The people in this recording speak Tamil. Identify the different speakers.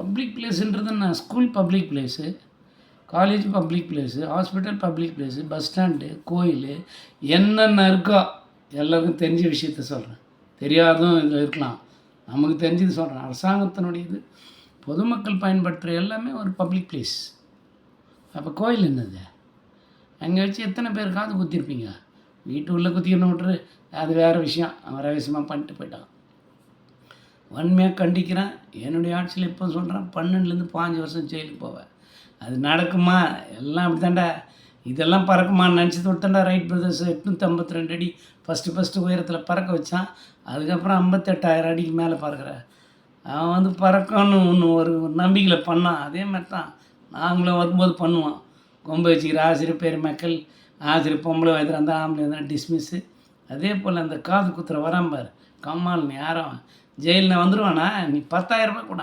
Speaker 1: பப்ளிக் பிளேஸுன்றது நான் school public place college public place hospital public place bus stand கோயில் என்னென்ன இருக்கோ எல்லாருக்கும் தெரிஞ்ச விஷயத்த சொல்கிறேன் தெரியாதும் இதில் இருக்கலாம். நமக்கு தெரிஞ்சது சொல்கிறேன் அரசாங்கத்தினுடையது. பொதுமக்கள் பயன்படுத்துகிற எல்லாமே ஒரு பப்ளிக் பிளேஸ் அப்போ கோயில் என்னது? அங்கே வச்சு எத்தனை பேருக்காவது குத்திருப்பீங்க? வீட்டு உள்ளே குத்திக்கணும் விட்டுரு அது வேறு விஷயம். அவன் ரகசியமாக பண்ணிட்டு போயிட்டான். வன்மையாக கண்டிக்கிறேன். என்னுடைய ஆட்சியில் இப்போ சொல்கிறேன் பன்னெண்டுலேருந்து பாஞ்சு வருஷம் ஜெயிலுக்கு போவேன். அது நடக்குமா? எல்லாம் அப்படி தாண்டா இதெல்லாம் பறக்குமான்னு நினச்சி தொட்டண்டா ரைட் பிரதர்ஸ் எட்நூற்றி ஐம்பத்தி ரெண்டு அடி ஃபஸ்ட்டு ஃபஸ்ட்டு உயரத்தில் பறக்க வச்சான். அதுக்கப்புறம் ஐம்பத்தெட்டாயிரம் அடிக்கு மேலே பறக்கிற. அவன் வந்து பறக்கணும்னு ஒன்று ஒரு ஒரு நம்பிக்கையில் பண்ணான். அதே மாதிரி தான் நாங்களும் வரும்போது பண்ணுவோம். கொம்பு வச்சுக்கிற ஆசிரியர் பேர் மக்கள் ஆசிரியர் பொம்பளை வயதில் இருந்தால் ஆம்பளை இருந்தால் டிஸ்மிஸ்ஸு அதே போல் அந்த காது குத்துற வராம்பார் கம்மால் நீ யாரும் ஜெயிலில் வந்துடுவானா நீ பத்தாயிரம் ரூபாய் கூட.